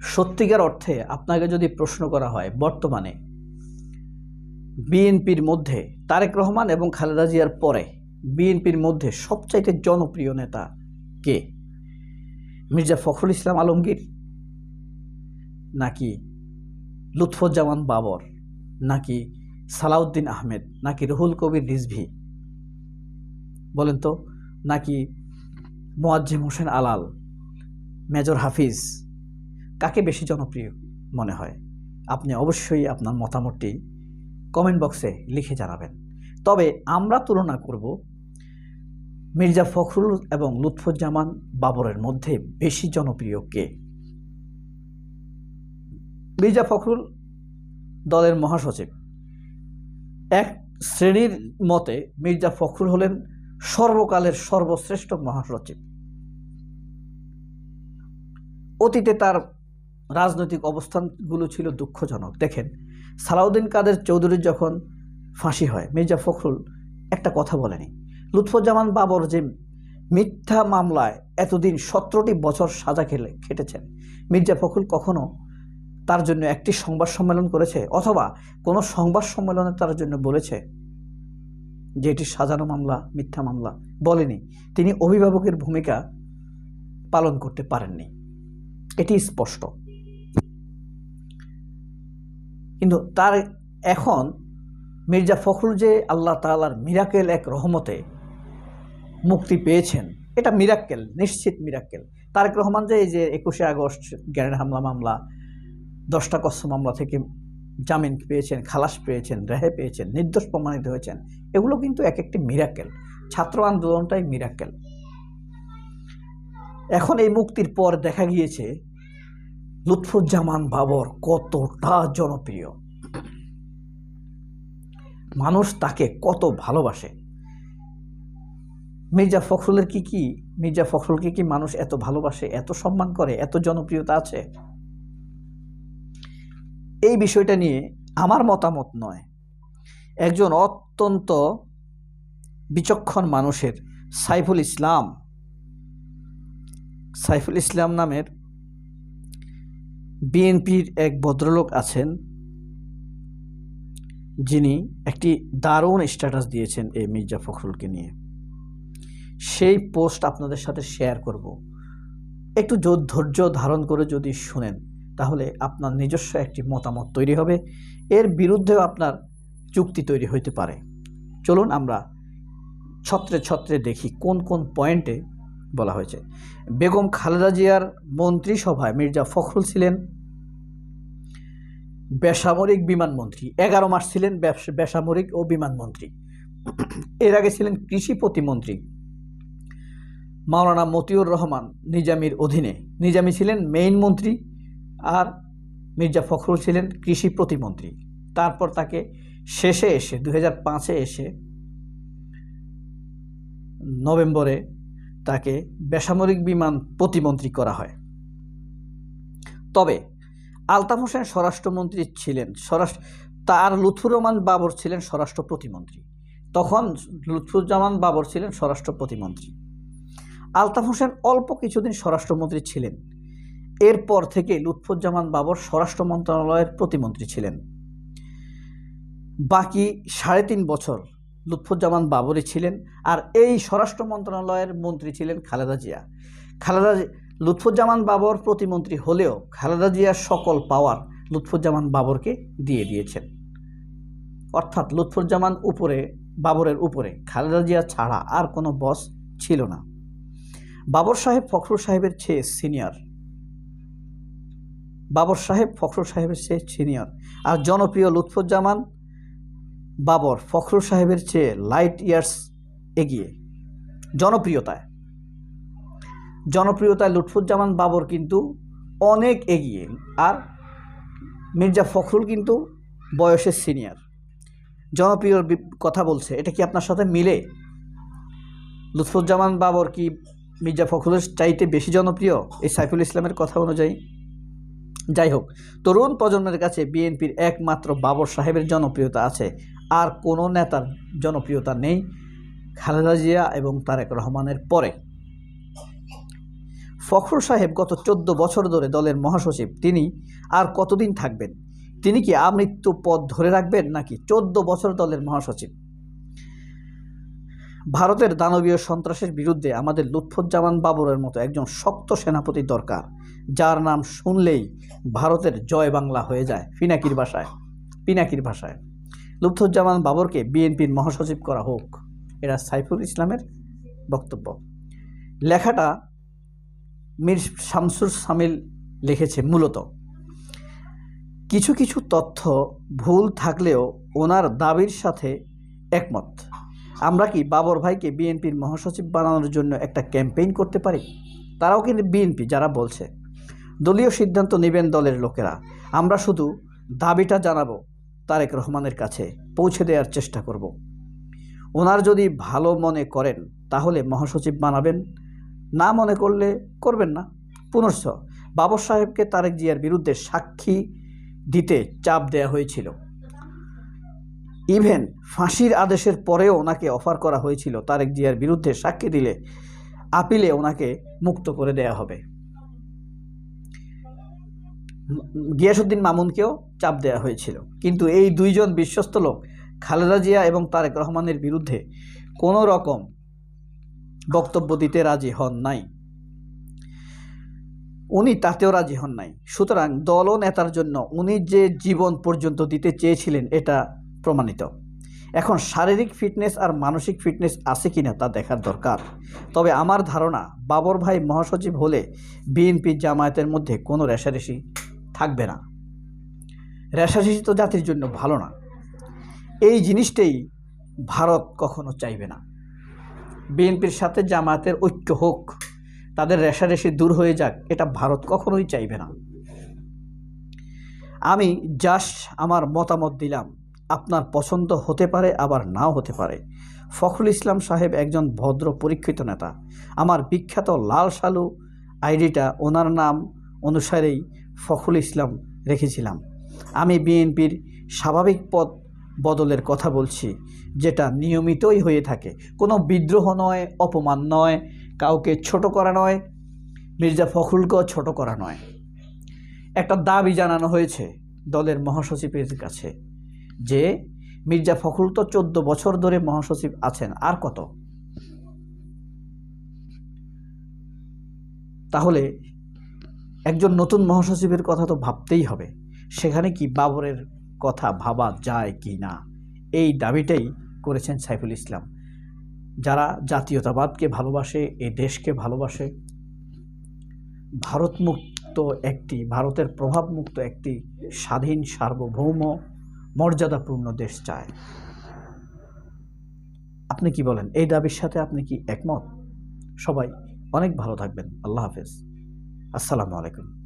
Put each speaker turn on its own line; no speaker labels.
সত্যিকার অর্থে আপনাকে যদি প্রশ্ন করা হয় বর্তমানে, বিএনপির মধ্যে তারেক রহমান এবং খালেদা জিয়ার পরে বিএনপির মধ্যে সবচাইতে জনপ্রিয় নেতা কে? মির্জা ফখরুল ইসলাম আলমগীর নাকি লুৎফুজ্জামান বাবর নাকি সালাউদ্দিন আহমেদ নাকি রুহুল কবির রিজভি? বলেন তো, নাকি মোয়াজ্জেম হোসেন আলাল, মেজর হাফিজ কাকে বেশি জনপ্রিয় মনে হয়? আপনি অবশ্যই আপনার মতামতটি কমেন্ট বক্সে লিখে জানাবেন। তবে আমরা তুলনা করব মির্জা ফখরুল এবং লুৎফুজ্জামান বাবরের মধ্যে বেশি জনপ্রিয় কে? মির্জা ফখরুল দলের মহাসচিব। এক শ্রেণির মতে মির্জা ফখরুল হলেন সর্বকালের সর্বশ্রেষ্ঠ মহাসচিব। অতীতে তার রাজনৈতিক অবস্থানগুলো ছিল দুঃখজনক। দেখেন, সালাউদ্দিন কাদের চৌধুরীর যখন ফাঁসি হয়, মির্জা ফখরুল একটা কথা বলেনি। লুৎফুজ্জামান বাবর যে মিথ্যা মামলায় এতদিন সতেরোটি বছর সাজা খেলে, খেটেছেন, মির্জা ফখরুল কখনো তার জন্য একটি সংবাদ সম্মেলন করেছে অথবা কোনো সংবাদ সম্মেলনে তার জন্য বলেছে যে এটি সাজানো মামলা, মিথ্যা মামলা বলেনি। তিনি অভিভাবকের ভূমিকা পালন করতে পারেননি। এটি স্পষ্ট। কিন্তু তার এখন মির্জা ফখরুল যে আল্লাহ তালার মিরাকেল এক রহমতে মুক্তি পেয়েছেন, এটা মিরাক্কেল, নিশ্চিত মিরাক্কেল। তারেক রহমান যে এই যে একুশে আগস্ট গ্যারেন হামলা মামলা, দশটা কষ্ট মামলা থেকে জামিন পেয়েছেন, খালাস পেয়েছেন, রেহে পেয়েছেন, নির্দোষ প্রমাণিত হয়েছেন, এগুলো কিন্তু এক একটি মিরাক্কেল। ছাত্র আন্দোলনটাই মিরাক্কেল। এখন এই মুক্তির পর দেখা গিয়েছে লুৎফুজ্জামান বাবর কতটা জনপ্রিয়? মানুষ তাকে কত ভালোবাসে? মির্জা ফখরুলের কি কি? মির্জা ফখরুলকে কি মানুষ এত ভালোবাসে, এত সম্মান করে, এত জনপ্রিয়তা আছে? এই বিষয়টা নিয়ে আমার মতামত নয়। একজন অত্যন্ত বিচক্ষণ মানুষের সাইফুল ইসলাম সাইফুল ইসলাম নামের বিএনপির এক ভদ্রলোক আছেন, যিনি একটি দারুণ স্ট্যাটাস দিয়েছেন এই মির্জা ফখরুলকে নিয়ে। সেই পোস্ট আপনাদের সাথে শেয়ার করব। একটু ধৈর্য ধারণ করে যদি শুনেন, তাহলে আপনার নিজস্ব একটি মতামত তৈরি হবে। এর বিরুদ্ধেও আপনার চুক্তি তৈরি হইতে পারে। চলুন আমরা ছত্রে ছত্রে দেখি কোন কোন পয়েন্টে বলা হয়েছে। বেগম খালেদা জিয়ার মন্ত্রিসভায় মির্জা ফখরুল ছিলেন। বেসামরিক বিমানমন্ত্রী এগারো মাস ছিলেন বেসামরিক ও বিমানমন্ত্রী এর আগে ছিলেন কৃষি প্রতিমন্ত্রী। মাওলানা মতিউর রহমান নিজামির অধীনে। নিজামি ছিলেন মেইন মন্ত্রী আর মির্জা ফখরুল ছিলেন কৃষি প্রতিমন্ত্রী। তারপর তাকে শেষে এসে দু হাজার এসে নভেম্বরে তাকে বেসামরিক বিমান প্রতিমন্ত্রী করা হয়। তবে, আলতাফ হোসেন স্বরাষ্ট্রমন্ত্রী ছিলেন স্বরাষ্ট্র তার লুৎফুর রহমান বাবর ছিলেন স্বরাষ্ট্র প্রতিমন্ত্রী। তখন লুৎফুজ্জামান বাবর ছিলেন স্বরাষ্ট্র প্রতিমন্ত্রী। আলতাফ হোসেন অল্প কিছুদিন স্বরাষ্ট্রমন্ত্রী ছিলেন। এরপর থেকে লুৎফুজ্জামান বাবর স্বরাষ্ট্র মন্ত্রণালয়ের প্রতিমন্ত্রী ছিলেন। বাকি সাড়ে তিন বছর লুৎফুজ্জামান বাবরই ছিলেন আর এই স্বরাষ্ট্র মন্ত্রণালয়ের মন্ত্রী ছিলেন খালেদা জিয়া। খালেদা লুৎফুজ্জামান বাবর প্রতিমন্ত্রী হলেও খালেদা জিয়ার সকল পাওয়ার লুৎফুজ্জামান বাবরকে দিয়ে দিয়েছেন। অর্থাৎ লুৎফুজ্জামান উপরে, বাবরের উপরে খালেদা জিয়া ছাড়া আর কোনো বস ছিল না। বাবর সাহেব ফখরুল সাহেবের চেয়ে সিনিয়র। বাবর সাহেব ফখরুল সাহেবের চেয়ে সিনিয়র। আর জনপ্রিয় লুৎফুজ্জামান বাবর ফখরুল সাহেবের চেয়ে লাইট ইয়ার্স এগিয়ে। জনপ্রিয়তায়। জনপ্রিয়তায় লুৎফুজ্জামান বাবর কিন্তু অনেক এগিয়ে আর মির্জা ফখরুল কিন্তু বয়সের সিনিয়র জনপ্রিয় কথা বলছে, এটা কি আপনার সাথে মিলে? লুৎফুজ্জামান বাবর কি মির্জা ফখরুলের চাইতে বেশি জনপ্রিয়? এই সাইফুল ইসলামের কথা অনুযায়ী। যাই হোক, তরুণ প্রজন্মের কাছে বিএনপির একমাত্র বাবর সাহেবের জনপ্রিয়তা আছে আর কোনো নেতার জনপ্রিয়তা নেই খালেদা জিয়া এবং তারেক রহমানের পরে। ফখরুল সাহেব গত চোদ্দ বছর ধরে দলের মহাসচিব, তিনি আর কতদিন থাকবেন? তিনি কি আমৃত্যু পদ ধরে রাখবেন নাকি চোদ্দ বছর দলের মহাসচিব? ভারতের দানবীয় সন্ত্রাসের বিরুদ্ধে আমাদের লুৎফুজ্জামান বাবরের মতো একজন শক্ত সেনাপতি দরকার, যার নাম শুনলেই ভারতের জয় বাংলা হয়ে যায়। পিনাকির ভাষায় পিনাকির ভাষায়। লুৎফুজ্জামান বাবরকে বিএনপির মহাসচিব করা হোক। এরা সাইফুল ইসলামের বক্তব্য। লেখাটা মীর শামসুর সামিল লিখেছে মূলত। কিছু কিছু তথ্য ভুল থাকলেও ওনার দাবির সাথে একমত। আমরা কি বাবর ভাইকে বিএনপির মহাসচিব বানানোর জন্য একটা ক্যাম্পেইন করতে পারি? তারাও কিন্তু বিএনপি, যারা বলছে। দলীয় সিদ্ধান্ত নেবেন দলের লোকেরা। আমরা শুধু দাবিটা জানাব। তারেক রহমানের কাছে পৌঁছে দেওয়ার চেষ্টা করব। ওনার যদি ভালো মনে করেন, তাহলে মহাসচিব বানাবেন না মনে করলে করবেন না। পুনশ্চ বাবর সাহেবকে তারেক জিয়ার বিরুদ্ধে সাক্ষী দিতে চাপ দেওয়া হয়েছিল। ইভেন ফাঁসির আদেশের পরেও ওনাকে অফার করা হয়েছিল তারেক জিয়ার বিরুদ্ধে সাক্ষী দিলে, আপিলে ওনাকে মুক্ত করে দেয়া হবে। গিয়াসুদ্দিন মামুনকেও চাপ দেওয়া হয়েছিল। কিন্তু এই দুইজন বিশ্বস্ত লোক, খালেদা জিয়া এবং তারেক রহমানের বিরুদ্ধে কোনো রকম বক্তব্য দিতে রাজি হন নাই। উনি তাতেও রাজি হন নাই। সুতরাং দল ও নেতার জন্য উনি যে জীবন পর্যন্ত দিতে চেয়েছিলেন এটা প্রমাণিত। এখন শারীরিক ফিটনেস আর মানসিক ফিটনেস আছে কিনা তা দেখার দরকার। তবে আমার ধারণা, বাবর ভাই মহাসচিব হলে বিএনপি জামায়াতের মধ্যে কোনো রেশারেশি থাকবে না। রেশারেশি তো জাতির জন্য ভালো না। এই জিনিসটাই ভারত কখনো চাইবে না। বিএনপির সাথে জামায়াতের ঐক্য হোক, তাদের রেশারেশি দূর হয়ে যাক, এটা ভারত কখনোই চাইবে না। আমি জাস্ট আমার মতামত দিলাম, আপনার পছন্দ হতে পারে, আবার নাও হতে পারে। ফখরুল ইসলাম সাহেব একজন ভদ্র পরীক্ষিত নেতা। আমার বিখ্যাত লাল সালু আইডিটা ওনার নাম অনুসারেই ফখরুল ইসলাম রেখেছিলাম। আমি বিএনপির স্বাভাবিক পদ বদলের কথা বলছি, যেটা নিয়মিতই হয়ে থাকে। কোনো বিদ্রোহ নয়, অপমান নয়, কাউকে ছোট করা নয়, মির্জা ফখরুলকেও ছোট করা নয়। একটা দাবি জানানো হয়েছে দলের মহাসচিবের কাছে যে মির্জা ফখরুল তো চোদ্দ বছর ধরে মহাসচিব আছেন, আর কত? তাহলে একজন নতুন মহাসচিবের কথা তো ভাবতেই হবে। সেখানে কি বাবরের কথা ভাবা যায় কি না? এই দাবিটাই করেছেন সাইফুল ইসলাম। যারা জাতীয়তাবাদকে ভালোবাসে এই দেশকে ভালোবাসে, ভারতমুক্ত একটি, ভারতের প্রভাবমুক্ত একটি স্বাধীন, সার্বভৌম, মর্যাদাপূর্ণ দেশ চায়। আপনি কি বলেন? এই দাবির সাথে আপনি কি একমত? সবাই অনেক ভালো থাকবেন। আল্লাহ হাফেজ। আসসালামু আলাইকুম।